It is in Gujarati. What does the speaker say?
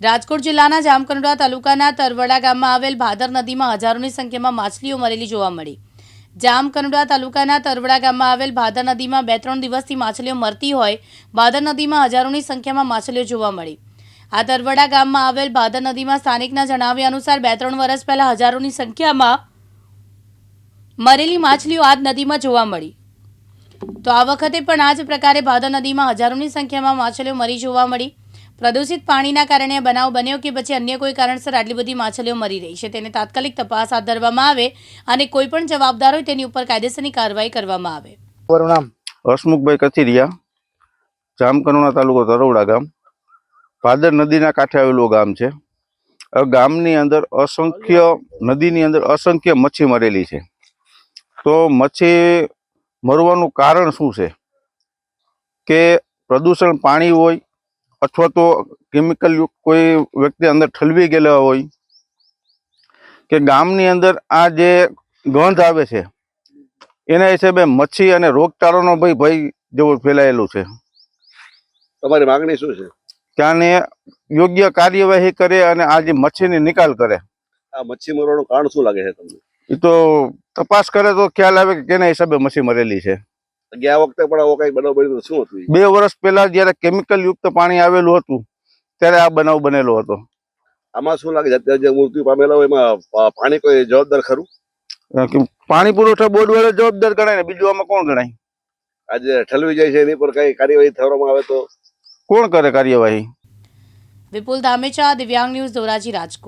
રાજકોટ જિલ્લાના જામકંડોળા તાલુકાના તરવડા ગામમાં આવેલ ભાદર નદીમાં હજારોની સંખ્યામાં માછલીઓ મરેલી જોવા મળી. જામકંડોળા તાલુકાના તરવડા ગામમાં આવેલ ભાદર નદીમાં બે ત્રણ દિવસથી માછલીઓ મરતી હોય, ભાદર નદીમાં હજારોની સંખ્યામાં માછલીઓ જોવા મળી. આ તરવડા ગામમાં આવેલ ભાદર નદીમાં સ્થાનિકના જણાવ્યા અનુસાર બે ત્રણ વર્ષ પહેલા હજારોની સંખ્યામાં મરેલી માછલીઓ આ નદીમાં જોવા મળી. તો આ વખતે પણ આ જ પ્રકારે ભાદર નદીમાં હજારોની સંખ્યામાં માછલીઓ મરી જોવા મળી. પ્રદૂષિત પાણીના કારણે બનાવ બન્યો કે પછી અન્ય કોઈ કારણસર આટલી બધી માછલીઓ મરી રહી છે. તેને તાત્કાલિક તપાસ હાથ ધરવામાં આવે અને કોઈ પણ જવાબદાર હોય તેની ઉપર કાયદેસરની કાર્યવાહી કરવામાં આવે. તમારું નામ? હસમુખભાઈ કથિરિયા જામકરુણા તાલુકો તરોડા ગામ. ભાદર નદીના કાંઠે આવેલું ગામ છે. આ ગામની અંદર અસંખ્ય નદીની અંદર અસંખ્ય મચ્છી મરેલી છે. તો મચ્છી મરવાનું કારણ શું છે? કે પ્રદૂષણ પાણી હોય અથવા તો કેમિકલ યુક્ત કોઈ વ્યક્તિ અંદર ઠલવી ગયેલા હોય કે ગામની અંદર આ જે ગંધ આવે છે એના હિસાબે મચ્છી અને રોગચાળોનો ભાઈ ભય જેવું ફેલાયેલું છે. તમારી માંગણી શું છે? ત્યાંને યોગ્ય કાર્યવાહી કરે અને આ જે મચ્છીની નિકાલ કરે. આ મચ્છી મરવાનું કારણ શું લાગે છે તમને? એ તો તપાસ કરે તો ખ્યાલ આવે કે કેના હિસાબે મચ્છી મરેલી છે. ગયા વખતે પણ આવો કઈ બનાવ બન્યો શું હતું બે વર્ષ પહેલા જ્યારે કેમિકલ યુક્ત પાણી આવેલું હતું ત્યારે આ બનાવ બનેલો હતો. આમાં શું લાગે અત્યારે જે મૃત્યુ પામેલા હોય એમાં પાણી કોઈ જવાબદાર ખરું? પાણી પુરવઠા બોર્ડ વાળા જવાબદાર ગણાય ને? બીજું આમાં કોણ ગણાય? આજે ઠલવી જાય છે એની પર કઈ કાર્યવાહી થવામાં આવે તો? કોણ કરે કાર્યવાહી? વિપુલ ધામેચા દિવ્યાંગ ન્યૂઝ ધોરાજી રાજકોટ.